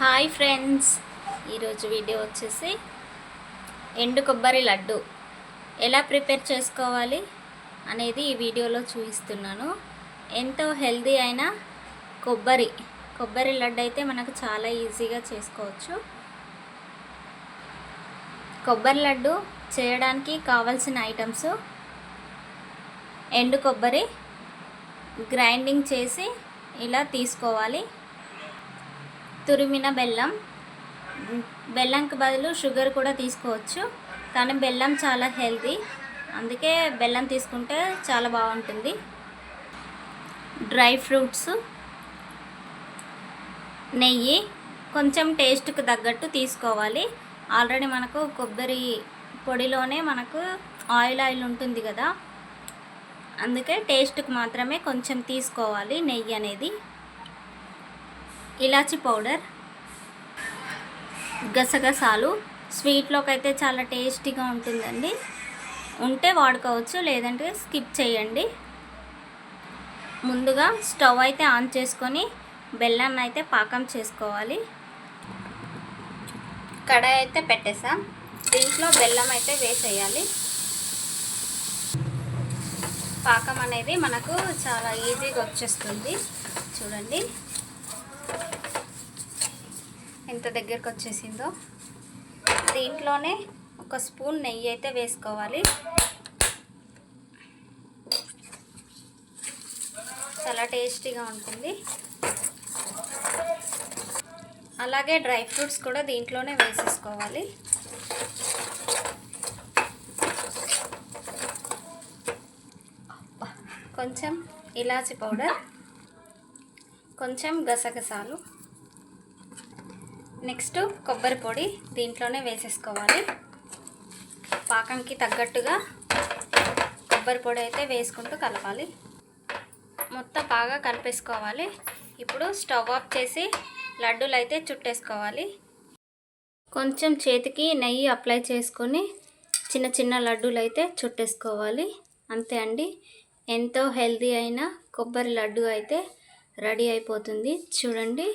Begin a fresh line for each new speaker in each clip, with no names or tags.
Hi friends. ఈరోజు video వచ్చేసి ఎండు కొబ్బరి లడ్డు. ఎలా ప్రిపేర్ చేసుకోవాలి అనేది ఈ వీడియోలో చూపిస్తున్నాను. ఎంతో హెల్దీ అయిన కొబ్బరి. కొబ్బరి లడ్డు అయితే మనకు చాలా ఈజీగా చేసుకోవచ్చు. కొబ్బరి లడ్డు చేయడానికి కావలసిన ఐటమ్స్ ఎండు కొబ్బరి గ్రైండింగ్ చేసి ఇలా తీసుకోవాలి. తురిమిన బెల్లం బెల్లంకి బదులు షుగర్ కూడా తీసుకోవచ్చు. కానీ బెల్లం చాలా హెల్తీ అందుకే బెల్లం తీసుకుంటే చాలా బాగుంటుంది. డ్రై ఫ్రూట్స్ నెయ్యి కొంచెం టేస్ట్కి తగ్గట్టు తీసుకోవాలి. ఆల్రెడీ మనకు కొబ్బరి పొడిలోనే మనకు ఆయిల్ ఆయిల్ ఉంటుంది కదా. అందుకే టేస్ట్కి మాత్రమే కొంచెం తీసుకోవాలి నెయ్యి అనేది. ఇలాచి పౌడర్. గసగసాలు. స్వీట్లోకి అయితే చాలా టేస్టీగా ఉంటుందండి. ఉంటే వాడుకోవచ్చు లేదంటే స్కిప్ చేయండి. ముందుగా స్టవ్ అయితే ఆన్ చేసుకొని బెల్లాన్ని అయితే పాకం చేసుకోవాలి. కడాయి అయితే పెట్టేసాం. దీంట్లో బెల్లం అయితే వేసేయాలి. పాకం అనేది మనకు చాలా ఈజీగా వచ్చేస్తుంది. చూడండి. ఎంత దగ్గరకు వచ్చేసిందో దీంట్లోనే ఒక స్పూన్ నెయ్యి అయితే వేసుకోవాలి. చాలా టేస్టీగా ఉంటుంది. అలాగే డ్రై ఫ్రూట్స్ కూడా దీంట్లోనే వేసేసుకోవాలి. కొంచెం ఇలాచి పౌడర్ కొంచెం గసగసాలు నెక్స్ట్ కొబ్బరి పొడి దీంట్లోనే వేసేసుకోవాలి. పాకంకి తగ్గట్టుగా కొబ్బరి పొడి అయితే వేసుకుంటూ కలపాలి. మొత్తం బాగా కలిపేసుకోవాలి. ఇప్పుడు స్టవ్ ఆఫ్ చేసి లడ్డూలు అయితే చుట్టేసుకోవాలి. కొంచెం చేతికి నెయ్యి అప్లై చేసుకొని చిన్న చిన్న లడ్డూలు అయితే చుట్టేసుకోవాలి. అంతే అండి. ఎంతో హెల్తీ అయిన కొబ్బరి లడ్డు అయితే రెడీ అయిపోతుంది. చూడండి.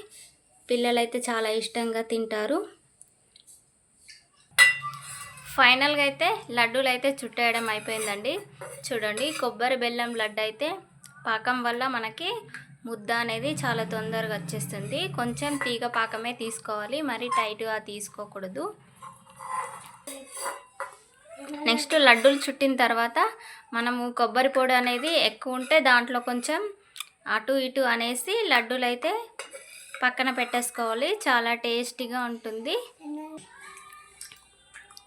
పిల్లలైతే చాలా ఇష్టంగా తింటారు. ఫైనల్గా అయితే లడ్డూలు అయితే చుట్టేయడం అయిపోయిందండి. చూడండి కొబ్బరి బెల్లం లడ్డు అయితే పాకం వల్ల మనకి ముద్ద అనేది చాలా తొందరగా వచ్చేస్తుంది. కొంచెం తీగ పాకమే తీసుకోవాలి మరి టైట్గా తీసుకోకూడదు. నెక్స్ట్ లడ్డూలు చుట్టిన తర్వాత మనము కొబ్బరి పొడి అనేది ఎక్కువ ఉంటే దాంట్లో కొంచెం అటు ఇటు అనేసి లడ్డూలు అయితే పక్కన పెట్టేసుకోవాలి. చాలా టేస్టీగా ఉంటుంది.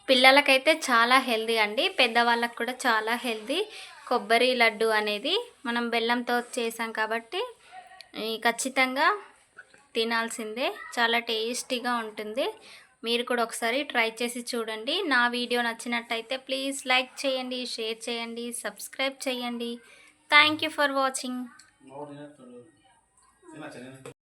పిల్లలకైతే చాలా హెల్దీ అండి. పెద్దవాళ్ళకు కూడా చాలా హెల్దీ. కొబ్బరి లడ్డు అనేది మనం బెల్లంతో చేసాం కాబట్టి ఖచ్చితంగా తినాల్సిందే. చాలా టేస్టీగా ఉంటుంది. మీరు కూడా ఒకసారి ట్రై చేసి చూడండి. నా వీడియో నచ్చినట్టయితే ప్లీజ్ లైక్ చేయండి షేర్ చేయండి సబ్స్క్రైబ్ చేయండి. Thank you for watching.